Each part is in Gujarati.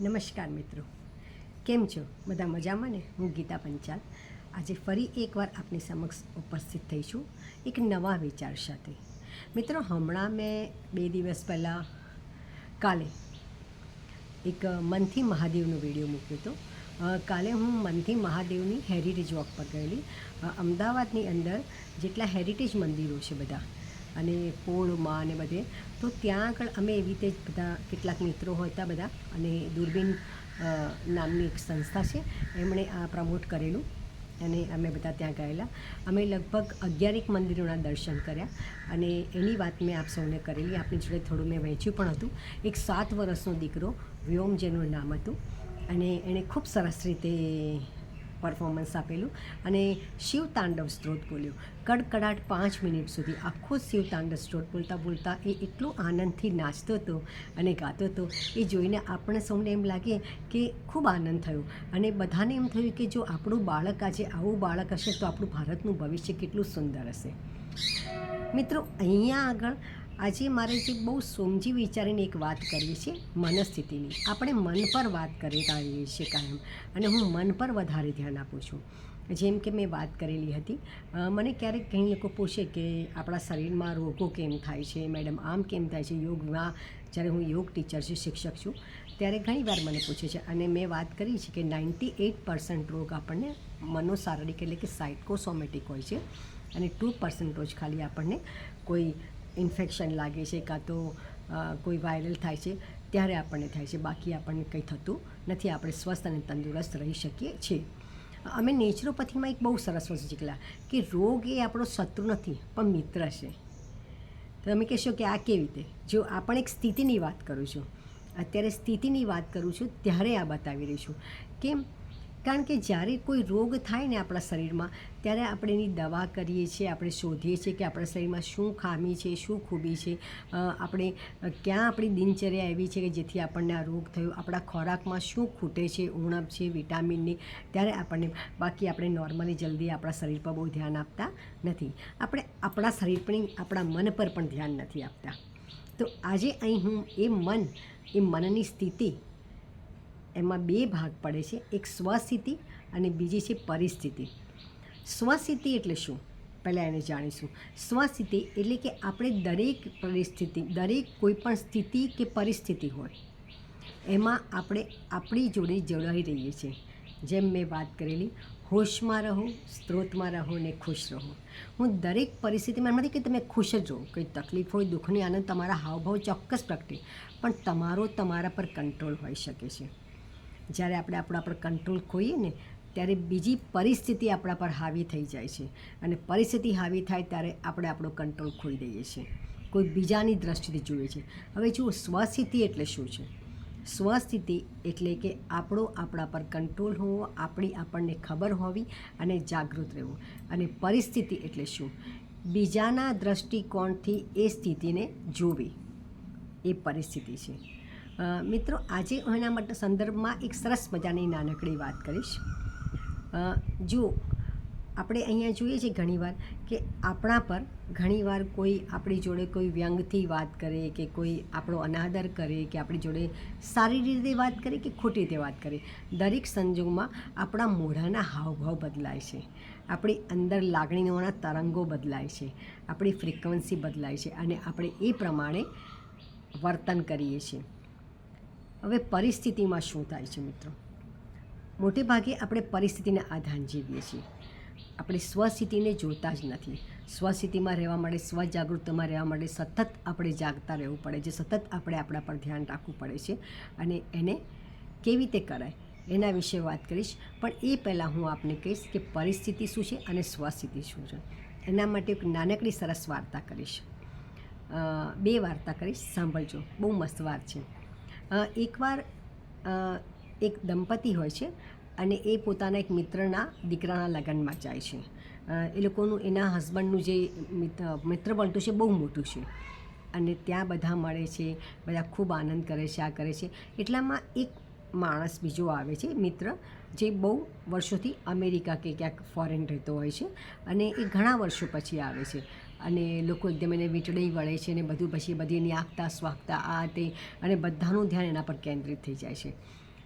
નમસ્કાર મિત્રો. કેમ છો? બધા મજામાં ને? હું ગીતા પંચાલ. આજે ફરી એકવાર આપની સમક્ષ ઉપસ્થિત થઈ છું એક નવા વિચાર સાથે. મિત્રો, હમણાં મેં બે દિવસ પહેલાં કાલે એક મનથી મહાદેવનો વીડિયો મૂક્યો હતો. કાલે હું મનથી મહાદેવની હેરિટેજ વોક પર ગયેલી. અમદાવાદની અંદર જેટલા હેરિટેજ મંદિરો છે બધા અને પોળમાં ને બધે. તો ત્યાં આગળ અમે એવી રીતે જ બધા કેટલાક મિત્રો હતા બધા. અને દૂરબીન નામની એક સંસ્થા છે. એમણે આ પ્રમોટ કરેલું અને અમે બધા ત્યાં ગયેલા. અમે લગભગ અગિયારેક મંદિરોના દર્શન કર્યા. અને એની વાત મેં આપ સૌને કરેલી. આપની જોડે થોડું મેં વહેંચ્યું પણ હતું. એક સાત વર્ષનો દીકરો વ્યોમ જેનું નામ હતું. અને એણે ખૂબ સરસ રીતે પરફોર્મન્સ આપેલું અને શિવ તાંડવ સ્ત્રોત બોલ્યો. કડકડાટ પાંચ મિનિટ સુધી આખો શિવ તાંડવ સ્ત્રોત બોલતા બોલતા એ એટલો આનંદથી નાચતો હતો અને ગાતો હતો. એ જોઈને આપણે સૌને એમ લાગે કે ખૂબ આનંદ થયો. અને બધાને એમ થયું કે જો આપણું બાળક આજે આવું બાળક હશે તો આપણું ભારતનું ભવિષ્ય કેટલું સુંદર હશે. મિત્રો, અહીંયા આગળ આજે મારે જે બહુ સમજી વિચારીને એક વાત કરવી છે મનસ્થિતિની. આપણે મન પર વાત કરી રહીએ છીએ કાયમ અને હું મન પર વધારે ધ્યાન આપું છું. જેમ કે મેં વાત કરેલી હતી મને ક્યારેક ઘણી લોકો પૂછે કે આપણા શરીરમાં રોગો કેમ થાય છે? મેડમ, આમ કેમ થાય છે? યોગમાં જ્યારે હું યોગ ટીચર છું, શિક્ષક છું, ત્યારે ઘણીવાર મને પૂછે છે અને મેં વાત કરી છે કે નાઇન્ટી એઇટ પર્સન્ટ રોગ આપણને મનોશારીરિક એટલે કે સાયકોસોમેટિક હોય છે અને ટુ પર્સન્ટ રોજ ખાલી આપણને કોઈ ઇન્ફેક્શન લાગે છે કાં તો કોઈ વાયરલ થાય છે, ત્યારે આપણને થાય છે. બાકી આપણને કંઈ થતું નથી. આપણે સ્વસ્થ અને તંદુરસ્ત રહી શકીએ છીએ. અમે નેચરોપથીમાં એક બહુ સરસ વસ્તુ શીખલા કે રોગ એ આપણો શત્રુ નથી, પણ મિત્ર છે. તમે કહેશો કે આ કેવી રીતે? જો આ પણ એક સ્થિતિની વાત કરું છું, અત્યારે સ્થિતિની વાત કરું છું, ત્યારે આ બતાવી રહી છું. કેમ? કારણ કે જ્યારે કોઈ રોગ થાય ને આપણા શરીરમાં, ત્યારે આપણે એની દવા કરીએ છીએ, આપણે શોધીએ છીએ કે આપણા શરીરમાં શું ખામી છે, શું ખૂબી છે. આપણે ક્યાં આપણી દિનચર્યા એવી છે કે જેથી આપણને આ રોગ થયો, આપણા ખોરાકમાં શું ખૂટે છે, ઉણપ છે વિટામિનની ત્યારે આપણને, બાકી આપણે નોર્મલી જલ્દી આપણા શરીર પર બહુ ધ્યાન આપતા નથી. આપણે આપણા શરીર પર આપણા મન પર પણ ધ્યાન નથી આપતા. તો આજે અહીં હું એ મન, એ મનની સ્થિતિ એમાં બે ભાગ પડે છે. એક સ્વસ્થિતિ અને બીજી છે પરિસ્થિતિ. સ્વસ્થિતિ એટલે શું? પહેલાં એને જાણીશું. સ્વસ્થિતિ એટલે કે આપણે દરેક પરિસ્થિતિ, દરેક કોઈ પણ સ્થિતિ કે પરિસ્થિતિ હોય, એમાં આપણે આપણી જોડે જોડાઈ રહીએ છીએ. જેમ મેં વાત કરેલી, હોશમાં રહો, સ્ત્રોતમાં રહો ને ખુશ રહો. હું દરેક પરિસ્થિતિમાં એમ નથી કે તમે ખુશ જ રહો. કંઈ તકલીફ હોય, દુઃખની આનંદ, તમારા હાવભાવ ચોક્કસ પ્રગટે. પણ તમારો તમારા પર કંટ્રોલ હોઈ શકે છે. જ્યારે આપણે આપણા પર કંટ્રોલ ખોઈએ ને, ત્યારે બીજી પરિસ્થિતિ આપણા પર હાવી થઈ જાય છે. અને પરિસ્થિતિ હાવી થાય ત્યારે આપણે આપણો કંટ્રોલ ખોઈ દઈએ છીએ. કોઈ બીજાની દ્રષ્ટિથી જુએ છે. હવે જુઓ, સ્વસ્થિતિ એટલે શું છે? સ્વસ્થિતિ એટલે કે આપણો આપણા પર કંટ્રોલ હોવો, આપણી આપણને ખબર હોવી અને જાગૃત રહેવું. અને પરિસ્થિતિ એટલે શું? બીજાના દ્રષ્ટિકોણથી એ સ્થિતિને જોવી. એ પરિસ્થિતિ છે. મિત્રો, આજે હું એના માટે સંદર્ભમાં એક સરસ મજાની નાનકડી વાત કરીશ. જુઓ, આપણે અહીંયા જોઈએ છીએ ઘણીવાર કે આપણા પર ઘણીવાર કોઈ આપણી જોડે કોઈ વ્યંગથી વાત કરે કે કોઈ આપણો અનાદર કરે કે આપણી જોડે સારી રીતે વાત કરે કે ખોટી રીતે વાત કરે, દરેક સંજોગમાં આપણા મોઢાના હાવભાવ બદલાય છે. આપણી અંદર લાગણીઓના તરંગો બદલાય છે. આપણી ફ્રિકવન્સી બદલાય છે અને આપણે એ પ્રમાણે વર્તન કરીએ છીએ. હવે પરિસ્થિતિમાં શું થાય છે મિત્રો? મોટે ભાગે આપણે પરિસ્થિતિને આધાન જીવીએ છીએ. આપણે સ્વસ્થિતિને જોતા જ નથી. સ્વસ્થિતિમાં રહેવા માટે, સ્વજાગૃતમાં રહેવા માટે સતત આપણે જાગતા રહેવું પડે છે. સતત આપણે આપણા પર ધ્યાન રાખવું પડે છે અને એને કેવી રીતે કરાય એના વિશે વાત કરીશ. પણ એ પહેલાં હું આપને કહીશ કે પરિસ્થિતિ શું છે અને સ્વસ્થિતિ શું છે. એના માટે એક નાનકડી સરસ વાર્તા કરીશ. બે વાર્તા કરીશ. સાંભળજો. બહુ મસ્ત વાત છે. એકવાર એક દંપતી હોય છે અને એ પોતાના એક મિત્રના દીકરાના લગ્નમાં જાય છે. એ લોકોનું, એના હસબન્ડનું જે મિત્ર બનતું છે બહુ મોટું છે. અને ત્યાં બધા મળે છે, બધા ખૂબ આનંદ કરે છે, આ કરે છે. એટલામાં એક માણસ બીજો આવે છે, મિત્ર, જે બહુ વર્ષોથી અમેરિકા કે ક્યાંક ફોરેન રહેતો હોય છે અને એ ઘણા વર્ષો પછી આવે છે. અને લોકો એકદમ એને વીંટળી વળે છે અને બધું પછી બધી એની આગતા સ્વાગતા આ તે અને બધાનું ધ્યાન એના પર કેન્દ્રિત થઈ જાય છે.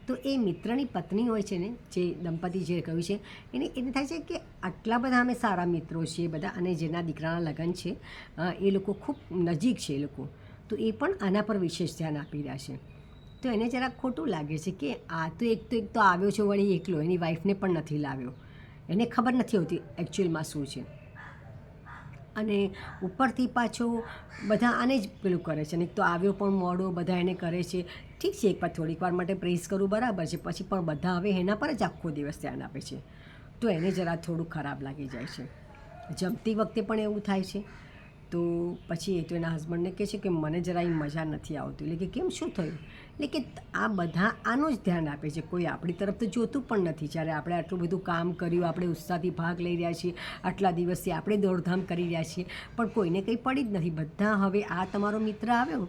તો એ મિત્રની પત્ની હોય છે ને, જે દંપતી જે કહ્યું છે, એને એને થાય છે કે આટલા બધા અમે સારા મિત્રો છીએ બધા અને જેના દીકરાના લગ્ન છે એ લોકો ખૂબ નજીક છે એ લોકો. તો એ પણ આના પર વિશેષ ધ્યાન આપી રહ્યા છે. તો એને જરાક ખોટું લાગે છે કે આ તો એક તો એક તો આવ્યો છે વળી એકલો, એની વાઈફને પણ નથી લાવ્યો. એને ખબર નથી હોતી એકચ્યુઅલમાં શું છે. અને ઉપરથી પાછો બધા આને જ પેલું કરે છે. ને તો આવ્યો પણ મોડો, બધા એને કરે છે. ઠીક છે, એકવાર થોડીક વાર માટે પ્રેસ કરવું બરાબર છે. પછી પણ બધા હવે એના પર જ આખો દિવસ ધ્યાન આપે છે. તો એને જરા થોડું ખરાબ લાગી જાય છે. જમતી વખતે પણ એવું થાય છે. તો પછી એ તો એના હસબન્ડને કહે છે કે મને જરા એ મજા નથી આવતી. એટલે કે કેમ? શું થયું? એટલે કે આ બધા આનું જ ધ્યાન આપે છે. કોઈ આપણી તરફ તો જોતું પણ નથી. જ્યારે આપણે આટલું બધું કામ કર્યું, આપણે ઉત્સાહથી ભાગ લઈ રહ્યા છીએ, આટલા દિવસથી આપણે દોડધામ કરી રહ્યા છીએ, પણ કોઈને કંઈ પડી જ નથી. બધા હવે આ તમારો મિત્ર આવ્યો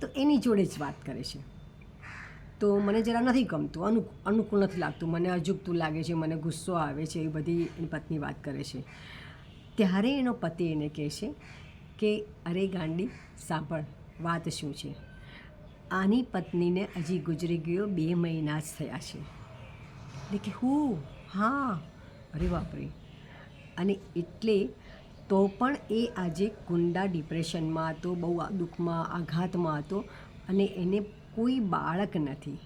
તો એની જોડે જ વાત કરે છે. તો મને જરા નથી ગમતું. અનુ, અનુકૂળ નથી લાગતું. મને અજુગતું લાગે છે, મને ગુસ્સો આવે છે એ બધી એની પત્ની વાત કરે છે. ત્યારે એનો પતિ એને કહે છે કે, અરે ગાંડી, સાંભળ, વાત શું છે? આની પત્નીને હજી ગુજરી ગયો બે મહિના જ થયા છે. એટલે કે હું? હા. અરે બાપરે. અને એટલે તો પણ એ આજે કુંડા ડિપ્રેશનમાં હતો, બહુ દુઃખમાં, આઘાતમાં હતો અને એને કોઈ બાળક નથી.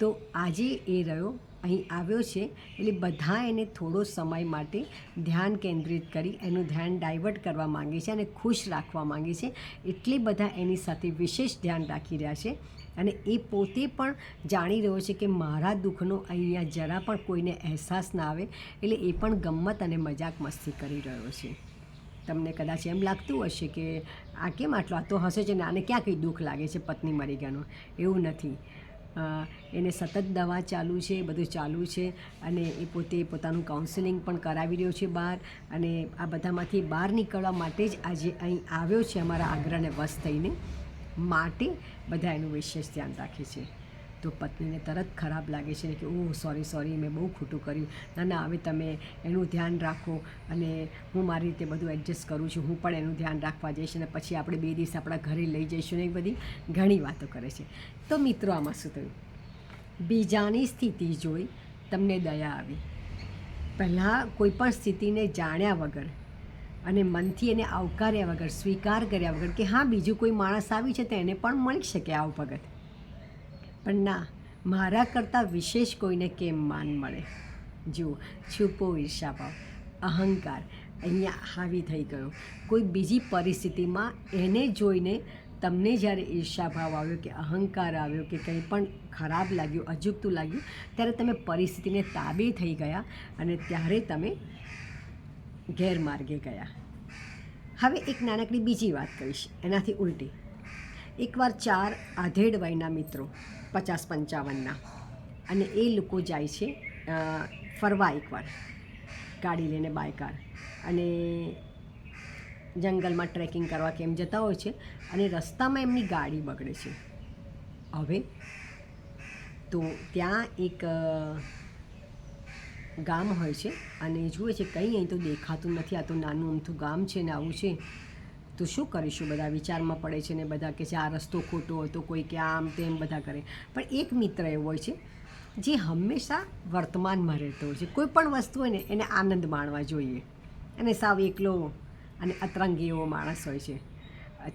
તો આજે એ રહ્યો અહીં આવ્યો છે. એટલે બધા એને થોડો સમય માટે ધ્યાન કેન્દ્રિત કરી, એનું ધ્યાન ડાયવર્ટ કરવા માંગે છે અને ખુશ રાખવા માંગે છે. એટલે બધા એની સાથે વિશેષ ધ્યાન રાખી રહ્યા છે. અને એ પોતે પણ જાણી રહ્યો છે કે મારા દુઃખનો અહીંયા જરા પણ કોઈને અહેસાસ ના આવે. એટલે એ પણ ગમત અને મજાક મસ્તી કરી રહ્યો છે. તમને કદાચ એમ લાગતું હશે કે આ કેમ આટલો આ તો હશે છે ને આને ક્યાં કંઈ દુઃખ લાગે છે પત્ની મરી ગયાનું? એવું નથી. એને સતત દવા ચાલુ છે બધું ચાલુ છે અને એ પોતે પોતાનું કાઉન્સેલિંગ પણ કરાવી રહ્યો છે બહાર અને આ બધામાંથી બહાર નીકળવા માટે જ આજે અહીં આવ્યો છે અમારા આગ્રહને વશ થઈને. માટે બધા એનું વિશેષ ધ્યાન રાખે છે. તો પત્નીને તરત ખરાબ લાગે છે કે, ઓહ સોરી સોરી મેં બહુ ખોટું કર્યું. ના ના, હવે તમે એનું ધ્યાન રાખો અને હું મારી રીતે બધું એડજસ્ટ કરું છું. હું પણ એનું ધ્યાન રાખવા જઈશ અને પછી આપણે બે દિવસ આપણા ઘરે લઈ જઈશું. ને એ બધી ઘણી વાતો કરે છે. તો મિત્રો, આમાં શું થયું? બીજાની સ્થિતિ જોઈ તમને દયા આવી. પહેલાં કોઈ પણ સ્થિતિને જાણ્યા વગર અને મનથી એને આવકાર્યા વગર, સ્વીકાર કર્યા વગર કે, હા, બીજું કોઈ માણસ આવી છે તો એને પણ મળી શકે આવ ભગત. પણ ના, મારા કરતાં વિશેષ કોઈને કેમ માન મળે? જુઓ, છુપો ઈર્ષાભાવ અહંકાર અહીંયા હાવી થઈ ગયો. કોઈ બીજી પરિસ્થિતિમાં એને જોઈને તમને જ્યારે ઈર્ષાભાવ આવ્યો કે અહંકાર આવ્યો કે કંઈ પણ ખરાબ લાગ્યું, અજુગતું લાગ્યું, ત્યારે તમે પરિસ્થિતિને તાબે થઈ ગયા અને ત્યારે તમે ગેરમાર્ગે ગયા. હવે એક નાનકડી બીજી વાત કહીશ, એનાથી ઉલટી. એકવાર ચાર આધેડ વયના મિત્રો, પચાસ પંચાવનના. અને એ લોકો જાય છે ફરવા એકવાર, ગાડી લઈને બાય કાર. અને જંગલમાં ટ્રેકિંગ કરવા કેમ જતા હોય છે, અને રસ્તામાં એમની ગાડી બગડે છે. હવે તો ત્યાં એક ગામ હોય છે, અને જુએ છે, કંઈ અહીં તો દેખાતું નથી, આ તો નાનું અમથું ગામ છે ને આવું છે. તો શું કરીશું? બધા વિચારમાં પડે છે ને બધા કે છે, આ રસ્તો ખોટો હતો, કોઈ કે આમ તેમ બધા કરે. પણ એક મિત્ર એવો હોય છે, જે હંમેશા વર્તમાનમાં રહેતો હોય છે. કોઈ પણ વસ્તુ હોય ને, એને આનંદ માણવા જોઈએ. અને સાવ એકલો અને અતરંગી એવો માણસ હોય છે.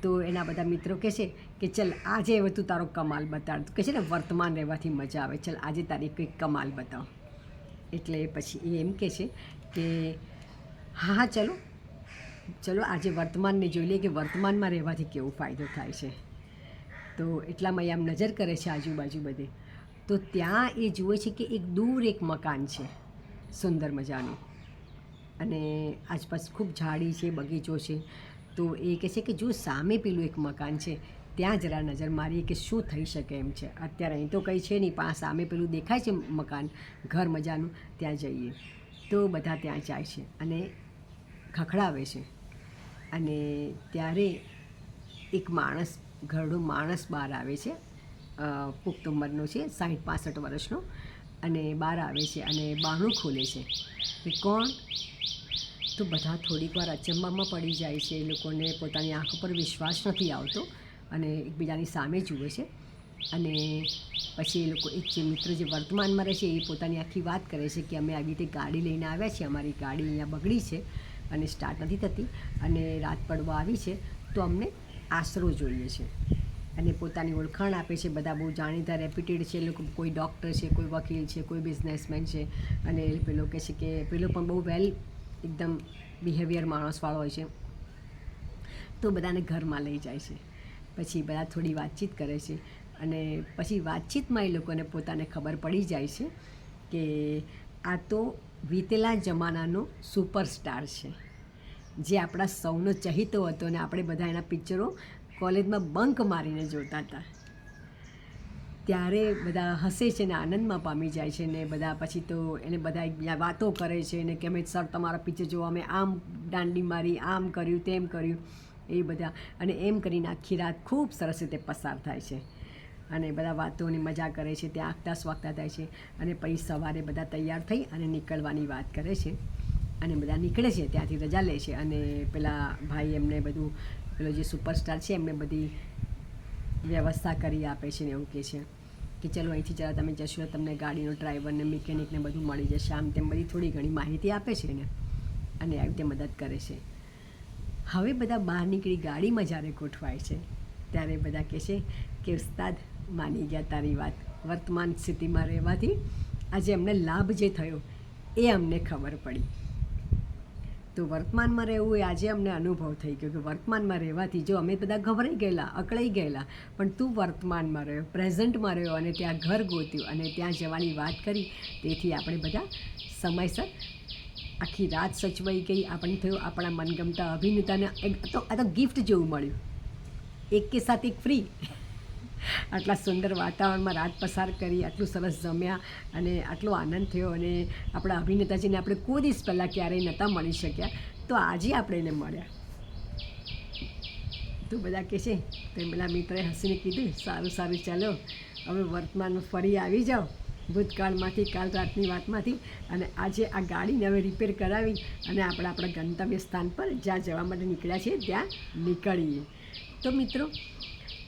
તો એના બધા મિત્રો કહે છે કે, ચલ, આજે હવે તું તારો કમાલ બતાડ. કહે છે ને, વર્તમાન રહેવાથી મજા આવે. ચલ, આજે તારી કંઈક કમાલ બતાવ. એટલે પછી એ એમ કહે છે કે, હા હા, ચલો ચલો, આજે વર્તમાનને જોઈ લઈએ કે વર્તમાનમાં રહેવાથી કેવો ફાયદો થાય છે. તો એટલામાં એ આમ નજર કરે છે આજુબાજુ બધે. તો ત્યાં એ જુએ છે કે એક દૂર એક મકાન છે, સુંદર મજાનું. અને આસપાસ ખૂબ ઝાડી છે, બગીચો છે. તો એ કહે છે કે જો સામે પેલું એક મકાન છે, ત્યાં જરા નજર મારીએ કે શું થઈ શકે એમ છે. અત્યારે અહીં તો કંઈ છે નહીં, પણ સામે પેલું દેખાય છે મકાન, ઘર મજાનું, ત્યાં જઈએ. તો બધા ત્યાં જાય છે અને ખખડાવે છે. અને ત્યારે એક માણસ, ઘરડો માણસ બહાર આવે છે. પુખ્ત ઉંમરનો છે સાઠ પાસઠ વર્ષનો. અને બહાર આવે છે અને બારણું ખોલે છે. કે કોણ? તો બધા થોડીક વાર અચંબામાં પડી જાય છે. એ લોકોને પોતાની આંખ પર વિશ્વાસ નથી આવતો અને એકબીજાની સામે જુએ છે. અને પછી એ લોકો, એક જે મિત્ર જે વર્તમાનમાં રહે છે એ પોતાની આખી વાત કરે છે કે અમે આવી રીતે ગાડી લઈને આવ્યા છીએ. અમારી ગાડી અહીંયા બગડી છે. અને સ્ટાર્ટ નથી થતી અને રાત પડવા આવી છે, તો અમને આશરો જોઈએ છે. અને પોતાની ઓળખાણ આપે છે, બધા બહુ જાણીતા રેપ્યુટેડ છે એ લોકો કોઈ ડૉક્ટર છે, કોઈ વકીલ છે, કોઈ બિઝનેસમેન છે. અને પેલો કહે છે કે, પેલો પણ બહુ વેલ એકદમ બિહેવિયર માણસવાળો હોય છે. તો બધાને ઘરમાં લઈ જાય છે. પછી બધા થોડી વાતચીત કરે છે. અને પછી વાતચીતમાં એ લોકોને પોતાને ખબર પડી જાય છે કે આ તો વીતેલા જમાનાનો સુપરસ્ટાર છે. જે આપણા સૌનો ચહિતો હતો અને આપણે બધા એના પિક્ચરો કોલેજમાં બંક મારીને જોતા હતા. ત્યારે બધા હસે છે ને, આનંદમાં પામી જાય છે ને, બધા પછી તો એને બધા એકબીજા વાતો કરે છે ને કે સર, તમારા પિક્ચર જોવા અમે આમ દાંડી મારી, આમ કર્યું, તેમ કર્યું. એ બધા. અને એમ કરીને આખી રાત ખૂબ સરસ રીતે પસાર થાય છે. અને બધા વાતોની મજા કરે છે, ત્યાં આગતા સ્વાગતા થાય છે અને પછી સવારે બધા તૈયાર થઈ અને નીકળવાની વાત કરે છે અને બધા નીકળે છે, ત્યાંથી રજા લે છે અને પેલા ભાઈ એમને બધું, પેલો જે સુપરસ્ટાર છે એમને બધી વ્યવસ્થા કરી આપે છે ને એવું કહે છે કે ચલો અહીંથી જરા તમે જશો તમને ગાડીનો ડ્રાઈવરને મિકેનિકને બધું મળી જશે, આમ તેમ બધી થોડી ઘણી માહિતી આપે છે ને અને આવી રીતે મદદ કરે છે. હવે બધા બહાર નીકળી ગાડીમાં જ્યારે ગોઠવાય છે, ત્યારે બધા કહે છે કે, ઉસ્તાદ માની ગયા તારી વાત. વર્તમાન સ્થિતિમાં રહેવાથી આજે અમને લાભ જે થયો એ અમને ખબર પડી. તો વર્તમાનમાં રહેવું એ આજે અમને અનુભવ થઈ ગયો કે વર્તમાનમાં રહેવાથી જો અમે બધા ગભરાઈ ગયેલા, અકળાઈ ગયેલા, પણ તું વર્તમાનમાં રહ્યો, પ્રેઝન્ટમાં રહ્યો અને ત્યાં ઘર ગોત્યું અને ત્યાં જવાની વાત કરી, તેથી આપણે બધા સમયસર આખી રાત સચવાઈ ગઈ, આપણને થયું આપણા મનગમતા અભિનેતાને એક તો આ તો ગિફ્ટ જેવું મળ્યું. એક કે સાથ એક ફ્રી આટલા સુંદર વાતાવરણમાં રાત પસાર કરી, આટલું સરસ જમ્યા અને આટલો આનંદ થયો અને આપણા અભિનેતાજીને આપણે કોઈ દિવસ પહેલાં ક્યારેય નહોતા મળી શક્યા. તો આજે આપણે એને મળ્યા. તો બધા કહે છે તો પેલા મિત્રએ હસીને કીધું, સારું સારું, ચાલો, હવે વર્તમાનમાં ફરી આવી જાઓ, ભૂતકાળમાંથી કાલ રાતની વાતમાંથી. અને આજે આ ગાડીને હવે રિપેર કરાવી અને આપણે આપણા ગંતવ્ય સ્થાન પર જ્યાં જવા માટે નીકળ્યા છીએ, ત્યાં નીકળીએ. તો મિત્રો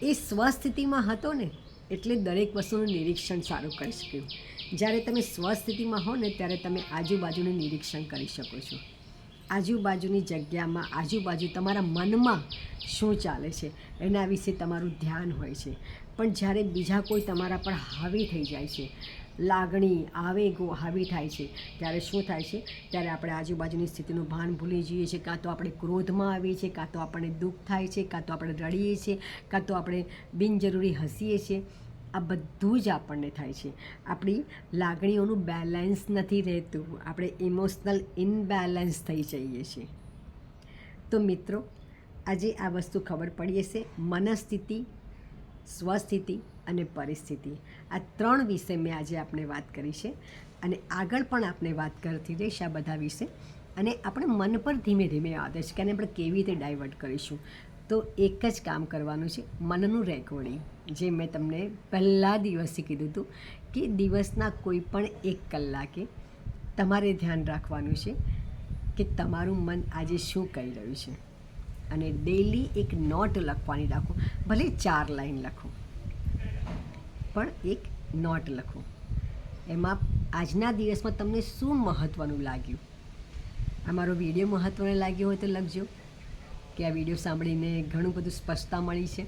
એ સ્વસ્થિતિમાં હતો ને, એટલે દરેક વસ્તુનું નિરીક્ષણ સારું કરી શક્યું. જ્યારે તમે સ્વસ્થિતિમાં હો ને, ત્યારે તમે આજુબાજુનું નિરીક્ષણ કરી શકો છો. આજુબાજુની જગ્યામાં, આજુબાજુ તમારા મનમાં શું ચાલે છે, એના વિશે તમારું ધ્યાન હોય છે. પણ જ્યારે બીજા કોઈ તમારા પર હાવી થઈ જાય છે, લાગણી, આવેગો હાવી થાય છે, ત્યારે શું થાય છે? ત્યારે આપણે આજુબાજુની સ્થિતિનું ભાન ભૂલી જઈએ છીએ. કાં તો આપણે ક્રોધમાં આવીએ છીએ, કાં તો આપણને દુઃખ થાય છે, કાં તો આપણે રડીએ છીએ, કાં તો આપણે બિનજરૂરી હસીએ છીએ. આ બધું જ આપણને થાય છે. આપણી લાગણીઓનું બેલેન્સ નથી રહેતું. આપણે ઇમોશનલ ઇનબેલેન્સ થઈ જઈએ છીએ. તો મિત્રો, આજે આ વસ્તુ ખબર પડી હશે. મનસ્થિતિ, સ્વસ્થિતિ અને પરિસ્થિતિ. આ ત્રણ વિશે મેં આજે આપણે વાત કરી છે. અને આગળ પણ આપણે વાત કરતી રહીશ આ બધા વિશે. અને આપણે મન પર ધીમે ધીમે આદેશ કે આપણે કેવી રીતે ડાયવર્ટ કરીશું? તો એક જ કામ કરવાનું છે, મનનું રેકોર્ડિંગ. જે મેં તમને પહેલા દિવસે કીધું હતું કે દિવસના કોઈ પણ એક કલાકે તમારે ધ્યાન રાખવાનું છે કે તમારું મન આજે શું કહી રહ્યું છે. અને ડેલી એક નોટ લખવાની રાખો, ભલે ચાર લાઈન લખો, પણ એક નોટ લખો. એમાં આજના દિવસમાં તમને શું મહત્ત્વનું લાગ્યું? આ મારો વીડિયો મહત્ત્વનો લાગ્યો હોય તો લખજો. કે આ વીડિયો સાંભળીને ઘણું બધું સ્પષ્ટતા મળી છે?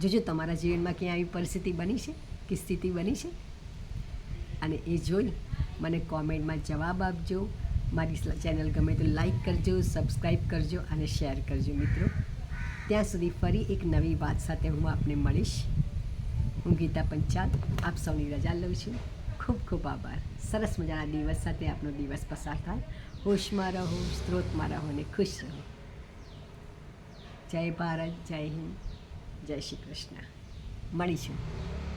જોજો, તમારા જીવનમાં ક્યાં આવી પરિસ્થિતિ બની છે? કે સ્થિતિ બની છે? અને એ જોઈ મને કોમેન્ટમાં જવાબ આપજો. મારી ચેનલ ગમે તો લાઈક કરજો, સબસ્ક્રાઈબ કરજો અને શેર કરજો મિત્રો. ત્યાં સુધી ફરી એક નવી વાત સાથે હું આપને મળીશ. હું ગીતા પંચાલ, આપ સૌની રજા લઉં છું. ખૂબ ખૂબ આભાર. સરસ મજાના દિવસ સાથે આપનો દિવસ પસાર થાય. હોશમાં રહો, સ્ત્રોતમાં રહો અને ખુશ રહો. જય ભારત જય હિન્દ જય શ્રી કૃષ્ણ. મળીશું.